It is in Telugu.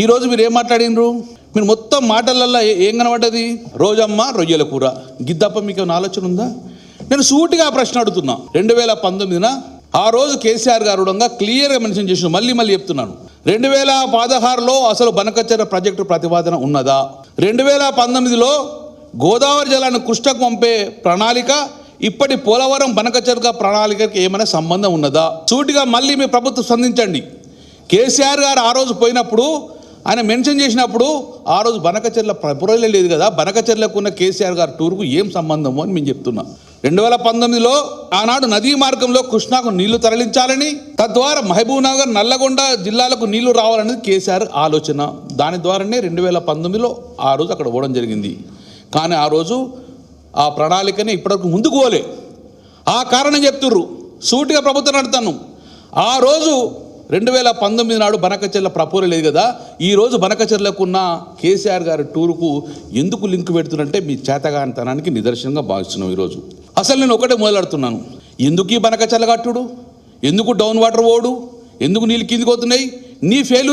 ఈరోజు మీరు ఏం మాట్లాడినరు? మీరు మొత్తం మాటలల్లో ఏం కనబడ్డది? రోజమ్మ రొయ్యల కూర. గిద్దప్ప మీకు ఏమైనా ఆలోచన ఉందా? నేను సూటిగా ప్రశ్న అడుగుతున్నా. రెండు వేల పంతొమ్మిదిన ఆ రోజు కేసీఆర్ గారు క్లియర్గా మెన్షన్ చేసిన మళ్ళీ మళ్ళీ చెప్తున్నాను. రెండు వేల పదహారులో అసలు బనకచ్చర ప్రాజెక్టు ప్రతిపాదన ఉన్నదా? రెండు వేల పంతొమ్మిదిలో గోదావరి జలాన్ని కృష్ణకు పంపే ప్రణాళిక ఇప్పటి పోలవరం బనకచర్గ ప్రణాళికకి ఏమైనా సంబంధం ఉన్నదా? సూటిగా మళ్ళీ మీ ప్రభుత్వం స్పందించండి. కేసీఆర్ గారు ఆ రోజు పోయినప్పుడు ఆయన మెన్షన్ చేసినప్పుడు ఆ రోజు బనకచెర్ల ప్రపురలే లేదు కదా బనకచెర్లకు ఉన్న కేసీఆర్ గారి టూర్కు ఏం సంబంధము అని మేము చెప్తున్నాం. రెండు వేల పంతొమ్మిదిలో ఆనాడు నదీ మార్గంలో కృష్ణాకు నీళ్ళు తరలించాలని తద్వారా మహబూబ్ నగర్ నల్లగొండ జిల్లాలకు నీళ్ళు రావాలనేది కేసీఆర్ ఆలోచన. దాని ద్వారానే రెండు వేల పంతొమ్మిదిలో ఆ రోజు అక్కడ పోవడం జరిగింది. కానీ ఆ రోజు ఆ ప్రణాళికని ఇప్పటివరకు ముందుకు పోలే. ఆ కారణం చెప్తుర్రు. సూటిగా ప్రభుత్వం నడుతాను. ఆ రోజు రెండు వేల పంతొమ్మిది నాడు బనకచెర్ల ప్రపోజల్ లేదు కదా ఈ రోజు బనకచెర్లకు ఉన్న కేసీఆర్ గారి టూరుకు ఎందుకు లింక్ పెడుతున్నంటే మీ చేతగానితనానికి నిదర్శనంగా భావిస్తున్నాం ఈరోజు. అసలు నేను ఒకటే మొదలాడుతున్నాను. ఎందుకు ఈ బనకచెర్ల కట్టుడు? ఎందుకు డౌన్ వాటర్ పోడు ఎందుకు నీళ్ళు కిందికి పోతున్నాయి? నీ ఫెయిల్